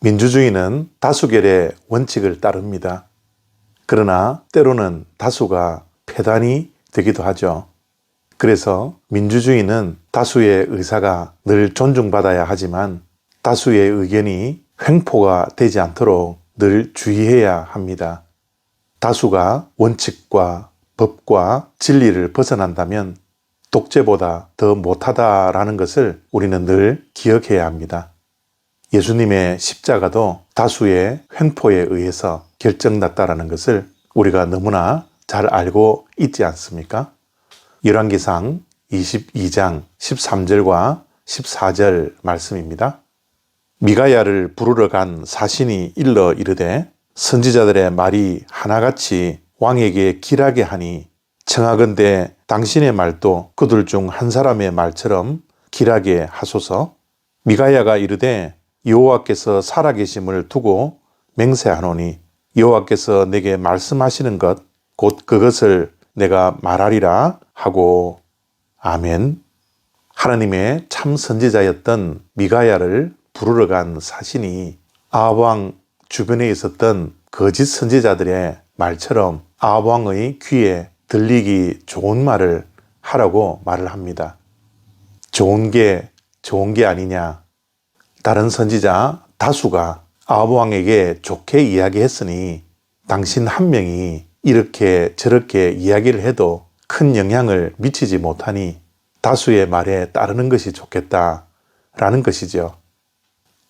민주주의는 다수결의 원칙을 따릅니다. 그러나 때로는 다수가 폐단이 되기도 하죠. 그래서 민주주의는 다수의 의사가 늘 존중받아야 하지만 다수의 의견이 횡포가 되지 않도록 늘 주의해야 합니다. 다수가 원칙과 법과 진리를 벗어난다면 독재보다 더 못하다라는 것을 우리는 늘 기억해야 합니다. 예수님의 십자가도 다수의 횡포에 의해서 결정났다라는 것을 우리가 너무나 잘 알고 있지 않습니까? 열왕기상 22장 13절과 14절 말씀입니다. 미가야를 부르러 간 사신이 일러 이르되 선지자들의 말이 하나같이 왕에게 길하게 하니 청하건대 당신의 말도 그들 중 한 사람의 말처럼 길하게 하소서 미가야가 이르되 여호와께서 살아계심을 두고 맹세하노니 여호와께서 내게 말씀하시는 것 곧 그것을 내가 말하리라 하고 아멘. 하나님의 참 선지자였던 미가야를 부르러 간 사신이 아합왕 주변에 있었던 거짓 선지자들의 말처럼 아합왕의 귀에 들리기 좋은 말을 하라고 말을 합니다. 좋은 게 좋은 게 아니냐. 다른 선지자 다수가 아합 왕에게 좋게 이야기했으니 당신 한 명이 이렇게 저렇게 이야기를 해도 큰 영향을 미치지 못하니 다수의 말에 따르는 것이 좋겠다 라는 것이죠.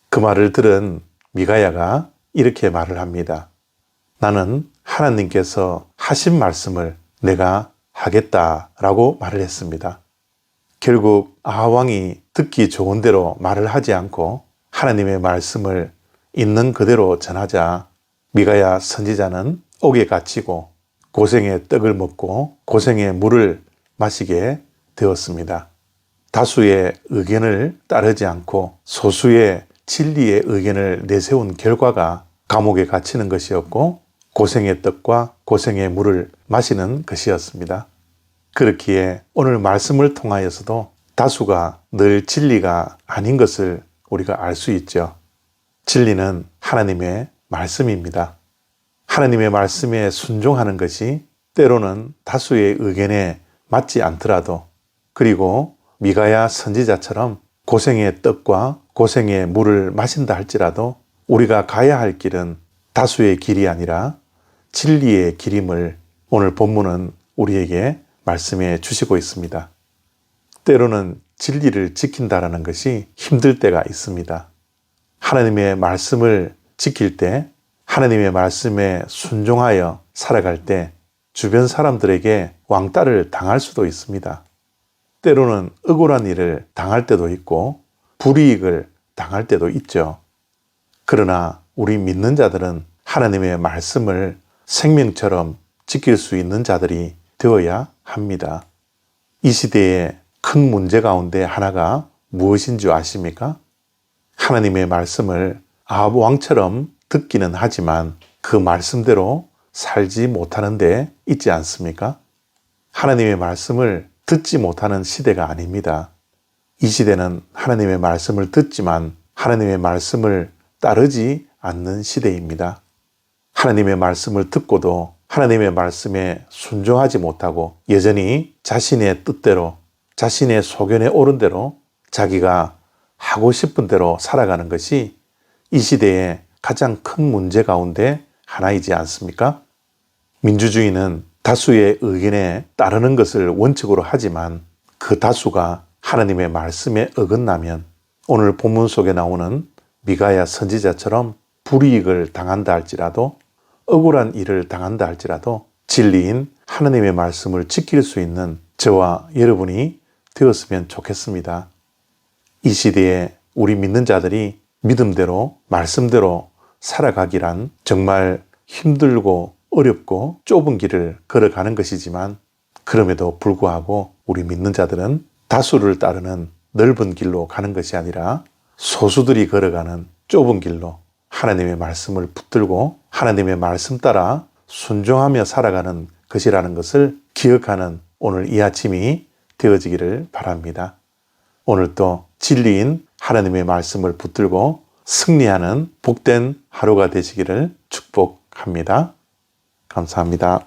그 말을 들은 미가야가 이렇게 말을 합니다. 나는 하나님께서 하신 말씀을 내가 하겠다 라고 말을 했습니다. 결국 아하왕이 듣기 좋은 대로 말을 하지 않고 하나님의 말씀을 있는 그대로 전하자 미가야 선지자는 옥에 갇히고 고생의 떡을 먹고 고생의 물을 마시게 되었습니다. 다수의 의견을 따르지 않고 소수의 진리의 의견을 내세운 결과가 감옥에 갇히는 것이었고 고생의 떡과 고생의 물을 마시는 것이었습니다. 그렇기에 오늘 말씀을 통하여서도 다수가 늘 진리가 아닌 것을 우리가 알 수 있죠. 진리는 하나님의 말씀입니다. 하나님의 말씀에 순종하는 것이 때로는 다수의 의견에 맞지 않더라도 그리고 미가야 선지자처럼 고생의 떡과 고생의 물을 마신다 할지라도 우리가 가야 할 길은 다수의 길이 아니라 진리의 길임을 오늘 본문은 우리에게 말씀해 주시고 있습니다. 때로는 진리를 지킨다라는 것이 힘들 때가 있습니다. 하나님의 말씀을 지킬 때 하나님의 말씀에 순종하여 살아갈 때 주변 사람들에게 왕따를 당할 수도 있습니다. 때로는 억울한 일을 당할 때도 있고 불이익을 당할 때도 있죠. 그러나 우리 믿는 자들은 하나님의 말씀을 생명처럼 지킬 수 있는 자들이 되어야 합니다. 이 시대의 큰 문제 가운데 하나가 무엇인 줄 아십니까? 하나님의 말씀을 아합 왕처럼 듣기는 하지만 그 말씀대로 살지 못하는 데 있지 않습니까? 하나님의 말씀을 듣지 못하는 시대가 아닙니다. 이 시대는 하나님의 말씀을 듣지만 하나님의 말씀을 따르지 않는 시대입니다. 하나님의 말씀을 듣고도 하나님의 말씀에 순종하지 못하고 여전히 자신의 뜻대로 자신의 소견에 옳은 대로 자기가 하고 싶은 대로 살아가는 것이 이 시대의 가장 큰 문제 가운데 하나이지 않습니까? 민주주의는 다수의 의견에 따르는 것을 원칙으로 하지만 그 다수가 하나님의 말씀에 어긋나면 오늘 본문 속에 나오는 미가야 선지자처럼 불이익을 당한다 할지라도 억울한 일을 당한다 할지라도 진리인 하나님의 말씀을 지킬 수 있는 저와 여러분이 되었으면 좋겠습니다. 이 시대에 우리 믿는 자들이 믿음대로 말씀대로 살아가기란 정말 힘들고 어렵고 좁은 길을 걸어가는 것이지만 그럼에도 불구하고 우리 믿는 자들은 다수를 따르는 넓은 길로 가는 것이 아니라 소수들이 걸어가는 좁은 길로 하나님의 말씀을 붙들고 하나님의 말씀 따라 순종하며 살아가는 것이라는 것을 기억하는 오늘 이 아침이 되어지기를 바랍니다. 오늘도 진리인 하나님의 말씀을 붙들고 승리하는 복된 하루가 되시기를 축복합니다. 감사합니다.